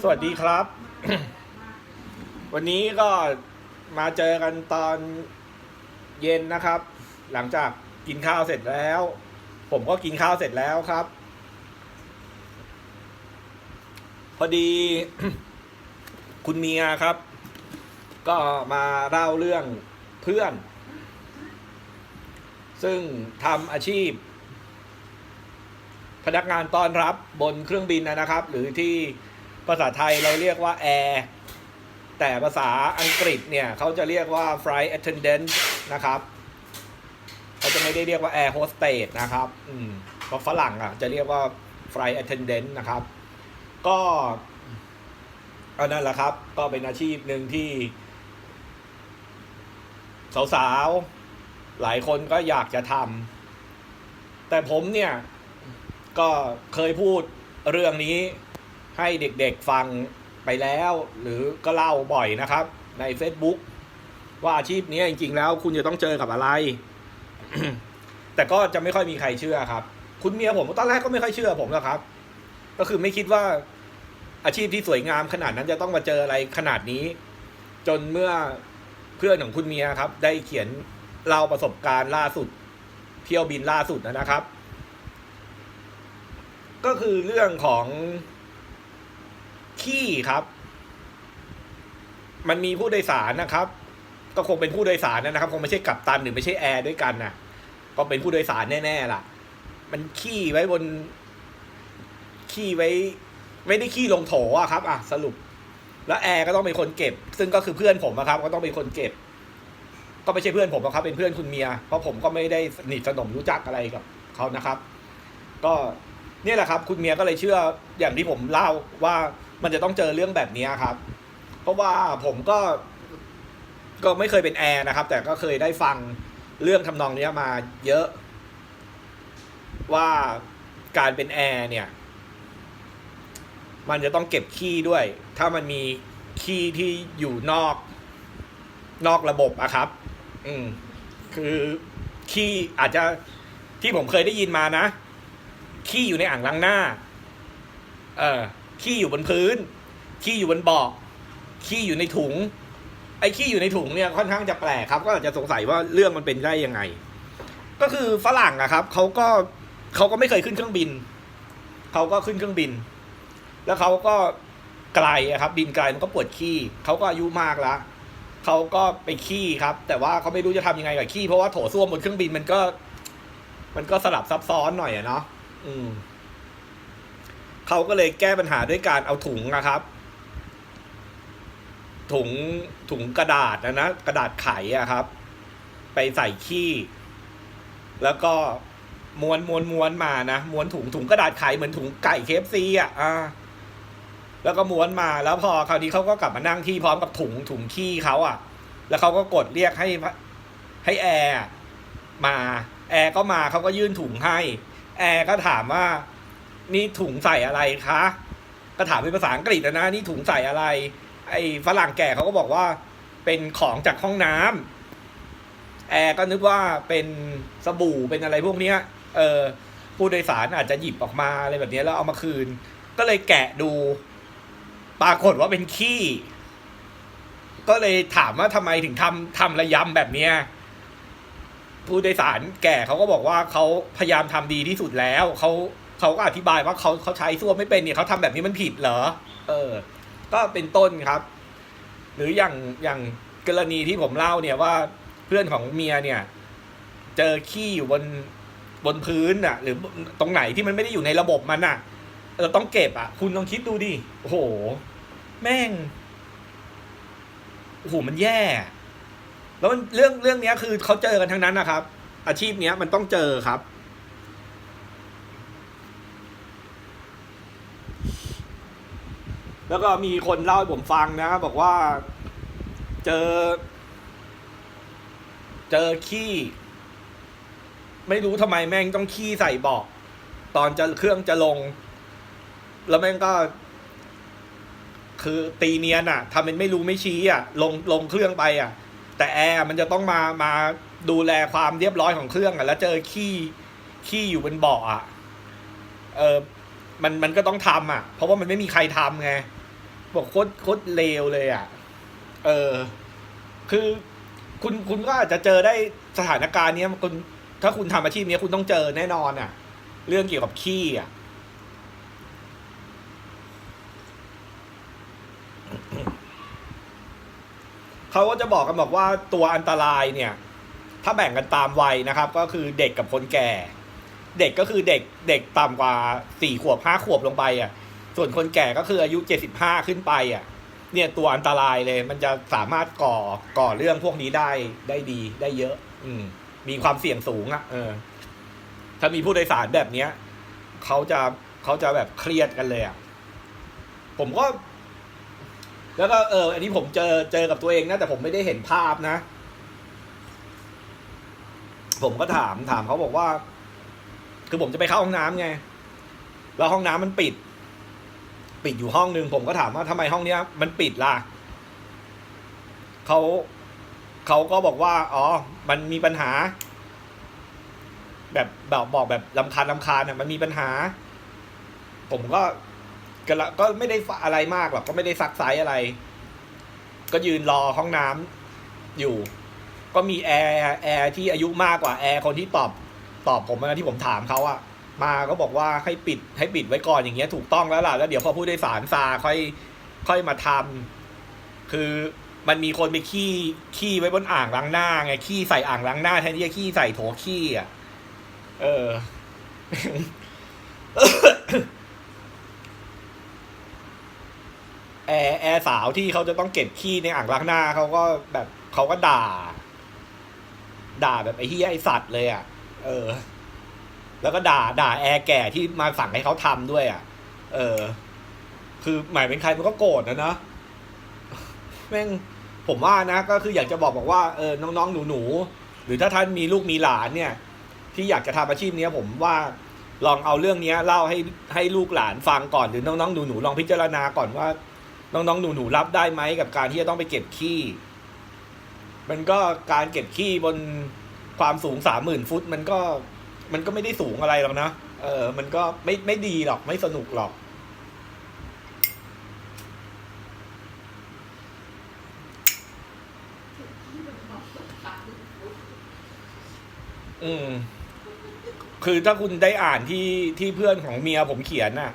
สวัสดีครับ วันนี้ก็มาเจอกันตอนเย็นนะครับ หลังจากกินข้าวเสร็จแล้ว ผมก็กินข้าวเสร็จแล้วครับ พอดี คุณเมียครับ ก็มาเล่าเรื่องเพื่อน ซึ่งทำอาชีพพนักงานต้อนรับบนเครื่องบินนะครับ หรือที่ ภาษาไทยเราเรียกว่าแอร์แต่ภาษาอังกฤษเนี่ยเขาจะเรียกว่า flight attendant นะครับเขาจะไม่ได้เรียกว่า air hostess นะครับ อืมเพราะฝรั่งอะจะเรียกว่า flight attendant นะครับ ก็อันนั้นแหละครับ ก็เป็นอาชีพหนึ่งที่ สาวๆ หลายคนก็อยากจะทำแต่ผมเนี่ย ก็เคยพูดเรื่องนี้ ให้เด็กๆฟังไปแล้ว หรือก็เล่าบ่อยนะครับ ใน Facebook ว่าอาชีพนี้จริงๆแล้วคุณจะต้องเจอกับอะไร แต่ก็จะไม่ค่อยมีใครเชื่อครับ คุณเมียผมตอนแรกก็ไม่ค่อยเชื่อผมหรอกครับ ก็คือไม่คิดว่าอาชีพที่สวยงามขนาดนั้นจะต้องมาเจออะไรขนาดนี้ จนเมื่อเพื่อนของคุณเมียครับ ได้เขียนเล่าประสบการณ์ล่าสุด เที่ยวบินล่าสุดนะครับ ก็คือเรื่องของ ขี้ครับ มันมีผู้โดยสารนะครับ ก็คงเป็นผู้โดยสารนะครับ คงไม่ใช่กัปตันหรือไม่ใช่แอร์ด้วยกันนะก็เป็นผู้โดยสารแน่ๆล่ะ มันขี้ไว้บน ขี้ไว้ ไม่ได้ขี้ลงโถอะครับ อะ สรุป แล้วแอร์ก็ต้องเป็นคนเก็บ ซึ่งก็คือเพื่อนผมนะครับ ก็ต้องเป็นคนเก็บ ก็ไม่ใช่เพื่อนผมหรอกครับ เป็นเพื่อนคุณเมีย เพราะผมก็ไม่ได้สนิทสนมรู้จักอะไรกับเขานะครับ ก็เนี่ยแหละครับ คุณเมียก็เลยเชื่ออย่างที่ผมเล่าว่า มันจะต้องเจอเรื่องแบบนี้ครับ เพราะว่าผมก็ ก็ไม่เคยเป็นแอร์นะครับ แต่ก็เคยได้ฟังเรื่องทำนองนี้มาเยอะ ว่าการเป็นแอร์เนี่ย มันจะต้องเก็บขี้ด้วย ถ้ามันมีขี้ที่อยู่นอก นอกระบบอะครับ อืม คือขี้อาจจะที่ผมเคยได้ยินมานะ ขี้อยู่ในอ่างล้างหน้า เออ ขี้อยู่บนพื้น ขี้อยู่บนเบาะขี้อยู่ในถุง ไอ้ขี้อยู่ในถุงเนี่ยค่อนข้างจะแปลกครับ ก็อาจจะสงสัยว่าเรื่องมันเป็นได้ยังไง ก็คือฝรั่งอะครับเขาก็เขาก็ไม่เคยขึ้นเครื่องบินเขาก็ขึ้นเครื่องบิน แล้วเขาก็ไกลอะครับ บินไกลมันก็ปวดขี้เขาก็อายุมากแล้วเขาก็ไปขี้ครับ แต่ว่าเขาไม่รู้จะทำยังไงกับขี้เพราะว่าโถส้วมบนเครื่องบินมันก็ มันก็สลับซับซ้อนหน่อยอะเนาะอืม เขาก็เลยแก้ปัญหาด้วยการเอาถุงนะครับ ถุงถุงกระดาษนะนะกระดาษไขอะครับ ไปใส่ขี้ แล้วก็ม้วนม้วนม้วนมานะม้วนถุงถุงกระดาษไขเหมือนถุงไก่เคฟซีอะอ่าแล้วก็ม้วนมาแล้วพอคราวนี้เขาก็กลับมานั่งที่พร้อมกับถุงถุงขี้เขาอะ แล้วเขาก็กดเรียกให้ให้แอร์มา แอร์ก็มาเขาก็ยื่นถุงให้ แอร์ก็ถามว่า นี่ถุงใส่อะไรคะก็ถามเป็นภาษาอังกฤษนะนี่ถุงใส่อะไร ไอ้ฝรั่งแก่เขาก็บอกว่า เป็นของจากห้องน้ำแอร์ก็นึกว่าเป็นสบู่เป็นอะไรพวกเนี้ย เออผู้โดยสารอาจจะหยิบออกมาอะไรแบบนี้แล้วเอามาคืน ก็เลยแกะดู ปรากฏว่าเป็นขี้ ก็เลยถามว่าทำไมถึงทำทำระยำแบบเนี้ยผู้โดยสารแก่เขาก็บอกว่าเขาพยายามทำดีที่สุดแล้วเขา เขาก็อธิบายว่าเขาเขาใช้ส้วมไม่เป็นเนี่ยเขาทำแบบนี้มันผิดเหรอ เออ ก็เป็นต้นครับ หรืออย่างอย่างกรณีที่ผมเล่าเนี่ยว่าเพื่อนของเมียเนี่ย เจอขี้อยู่บนบนพื้นอะ หรือตรงไหนที่มันไม่ได้อยู่ในระบบมันอะเราต้องเก็บอะ คุณลองคิดดูดิโอ้โห แม่งโอ้โหมันแย่ แล้วมันเรื่องเรื่องเนี้ยคือเขาเจอกันทั้งนั้นนะครับ อาชีพเนี้ยมันต้องเจอครับ แล้วก็มีคนเล่าให้ผมฟังนะบอกว่า เจอ เจอขี้ ไม่รู้ทำไมแม่งต้องขี้ใส่เบาะตอนจะเครื่องจะลง แล้วแม่งก็ คือตีเนียนอะทำเป็นไม่รู้ไม่ชี้อะลงลงเครื่องไปอะแต่แอร์มันจะต้องมามาดูแลความเรียบร้อยของเครื่องอะแล้วเจอขี้ขี้อยู่บนเบาะอะเออมันมันก็ต้องทำอะ เพราะว่ามันไม่มีใครทำไง บอกโคตรโคตรเลวเลยอะ เออ คือคุณคุณก็อาจจะเจอได้สถานการณ์เนี้ยคุณถ้าคุณทำอาชีพเนี้ยคุณต้องเจอแน่นอนอะ เรื่องเกี่ยวกับขี้อะเขาก็จะบอกกันบอกว่าตัวอันตรายเนี่ย ถ้าแบ่งกันตามวัยนะครับ ก็คือเด็กกับคนแก่ เด็กก็คือเด็กเด็กต่ำกว่าสี่ขวบห้าขวบลงไปอะ ส่วนคนแก่ก็คืออายุเจ็ดสิบห้าขึ้นไปอะ เนี่ยตัวอันตรายเลย มันจะสามารถก่อก่อเรื่องพวกนี้ได้ได้ดีได้เยอะ อืม มีความเสี่ยงสูงอะ เออ ถ้ามีผู้โดยสารแบบเนี้ยเขาจะเขาจะแบบเครียดกันเลยอะ ผมก็ แล้วก็เออ อันนี้ผมเจอเจอกับตัวเองนะแต่ผมไม่ได้เห็นภาพนะ ผมก็ถามถามเขาบอกว่า คือผมจะไปเข้าห้องน้ำไง แล้วห้องน้ำมันปิด ปิดอยู่ห้องหนึ่งผมก็ถามว่าทำไมห้องเนี้ย มันปิดล่ะเขาเขาก็บอกว่า อ๋อ มันมีปัญหา แบบแบบบอกแบบลำคาญลำคาญอะมันมีปัญหา ผมก็ก็ก็ไม่ได้อะไรมากหรอกก็ไม่ได้ซักไซส์อะไร ก็ยืนรอห้องน้ำอยู่ ก็มีแอร์แอร์ที่อายุมากกว่าแอร์คนที่ตอบตอบผมนะที่ผมถามเขาอะ มาก็บอกว่าให้ปิดให้ปิดไว้ก่อนอย่างเงี้ยถูกต้องแล้วล่ะแล้วเดี๋ยวพอผู้โดยสารซาค่อยค่อยมาทำคือมันมีคนไปขี้ขี้ไว้บนอ่างล้างหน้าไงขี้ใส่อ่างล้างหน้าแทนที่จะขี้ใส่โถขี้อะเออ แอร์แอร์สาวที่เขาจะต้องเก็บขี้ในอ่างล้างหน้าเขาก็แบบเขาก็ด่า ด่าแบบไอ้เฮียไอ้สัตว์เลยอะ เออ แล้วก็ด่าด่าแอร์แก่ที่มาสั่งให้เขาทำด้วยอะ เออ คือหมายเป็นใครมันก็โกรธนะเนอะแม่งผมว่านะ ก็คืออยากจะบอกบอกว่าเออน้องๆหนูๆหรือถ้าท่านมีลูกมีหลานเนี่ย ที่อยากจะทำอาชีพเนี้ย ผมว่าลองเอาเรื่องเนี้ยเล่าให้ให้ลูกหลานฟังก่อนหรือน้องๆหนูๆลองพิจารณาก่อนว่า น้องๆหนูๆรับได้ไหมกับการที่จะต้องไปเก็บขี้ มันก็การเก็บขี้บนความสูงสามหมื่นฟุต มันก็ มันก็ไม่ได้สูงอะไรหรอกนะ เออ มันก็ไม่ไม่ดีหรอกไม่สนุกหรอก อืม คือถ้าคุณได้อ่านที่ที่เพื่อนของเมียผมเขียนน่ะ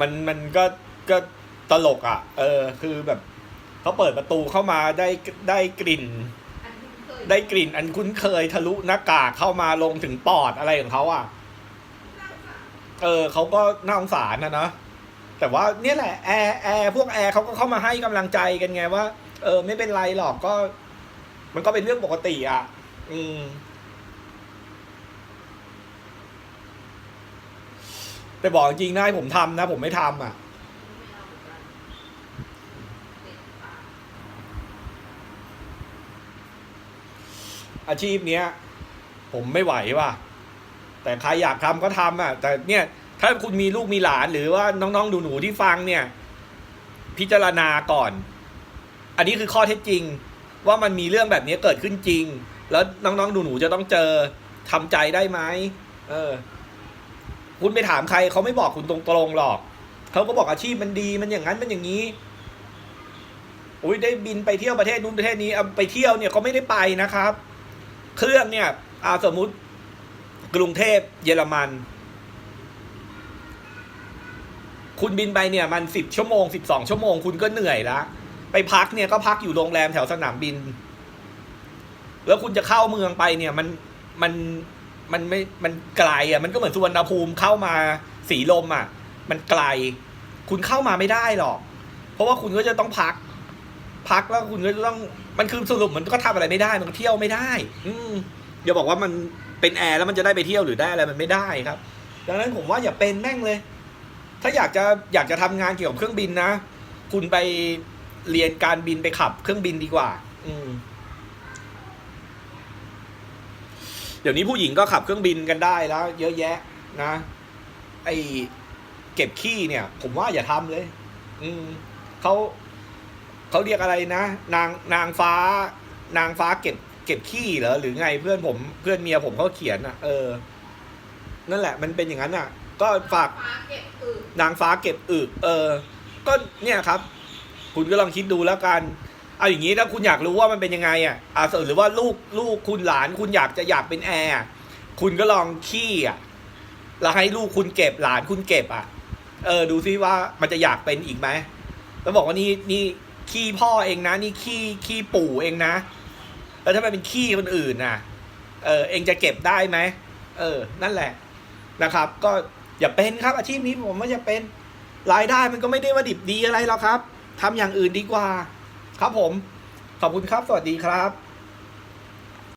มันมันก็ก็ตลกอะ เออ คือแบบเขาเปิดประตูเข้ามาได้ได้กลิ่น ได้กลิ่นอันคุ้นเคยทะลุหน้ากากเข้ามาลงถึงปอดอะไรของเขาอะ เออเขาก็น่าสงสารนะนะแต่ว่าเนี่ยแหละแอร์แอร์พวกแอร์เขาก็เข้ามาให้กำลังใจกันไงว่า เออ ไม่เป็นไรหรอกก็ มันก็เป็นเรื่องปกติอะ อืม แต่บอกจริงนะให้ผมทำนะ ผมไม่ทำอะ อาชีพเนี้ย ผมไม่ไหวว่ะ แต่ใครอยากทำก็ทำอะ แต่เนี่ยถ้าคุณมีลูกมีหลานหรือว่าน้องๆหนูๆที่ฟังเนี่ย พิจารณาก่อน อันนี้คือข้อเท็จจริง ว่ามันมีเรื่องแบบนี้เกิดขึ้นจริง แล้วน้องๆหนูๆจะต้องเจอทำใจได้ไหมเออ คุณไปถามใครเขาไม่บอกคุณตรงๆหรอกเขาก็บอกอาชีพมันดีมันอย่างนั้นมันอย่างนี้อุ้ยได้บินไปเที่ยวประเทศนู้นประเทศนี้เอาไปเที่ยวเนี่ยเขาไม่ได้ไปนะครับ เครื่องเนี่ยอาสมมุติกรุงเทพเยอรมัน คุณบินไปเนี่ยมันสิบชั่วโมงสิบสองชั่วโมงคุณก็เหนื่อยละไปพักเนี่ยก็พักอยู่โรงแรมแถวสนามบิน แล้วคุณจะเข้าเมืองไปเนี่ยมันมันมันไม่ มันไกลอะ มันก็เหมือนสุวรรณภูมิเข้ามาสีลมอะ มันไกล คุณเข้ามาไม่ได้หรอก เพราะว่าคุณก็จะต้องพัก พักแล้วคุณก็จะต้องมันคือสรุปมันก็ทำอะไรไม่ได้มันก็เที่ยวไม่ได้ อืมอย่าบอกว่ามันเป็นแอร์แล้วมันจะได้ไปเที่ยวหรือได้อะไรมันไม่ได้ครับ ดังนั้นผมว่าอย่าเป็นแม่งเลย ถ้าอยากจะอยากจะทำงานเกี่ยวกับเครื่องบินนะ คุณไปเรียนการบินไปขับเครื่องบินดีกว่า อืมเดี๋ยวนี้ผู้หญิงก็ขับเครื่องบินกันได้แล้ว เยอะแยะ นะ ไอเก็บขี้เนี่ย ผมว่าอย่าทำเลย อืมเขา เขาเรียกอะไรนะ นางนางฟ้า นางฟ้าเก็บ เก็บขี้เหรอหรือไงเพื่อนผมเพื่อนเมียผมเขาเขียนอะ เออ นั่นแหละ มันเป็นอย่างนั้นอะ ก็ฝากฟ้าเก็บอึนางฟ้าเก็บอึเออ ก็เนี่ยครับ คุณก็ลองคิดดูแล้วกันเอาอย่างนี้ถ้าคุณอยากรู้ว่ามันเป็นยังไงอะอ่าหรือว่าลูกลูกคุณหลานคุณอยากจะอยากเป็นแอร์อะคุณก็ลองขี้อะแล้วให้ลูกคุณเก็บหลานคุณเก็บอะ เออ ดูซิว่ามันจะอยากเป็นอีกไหมแล้วบอกว่านี่นี่ ขี้พ่อเองนะ นี่ขี้ขี้ปู่เองนะแล้วถ้ามันเป็นขี้คนอื่นน่ะเออเองจะเก็บได้ไหมเออ นั่นแหละนะครับ ก็อย่าเป็นครับอาชีพนี้ผมว่าอย่าเป็นรายได้มันก็ไม่ได้ว่าดิบดีอะไรหรอกครับทำอย่างอื่นดีกว่า ครับผม ขอบคุณครับ สวัสดีครับ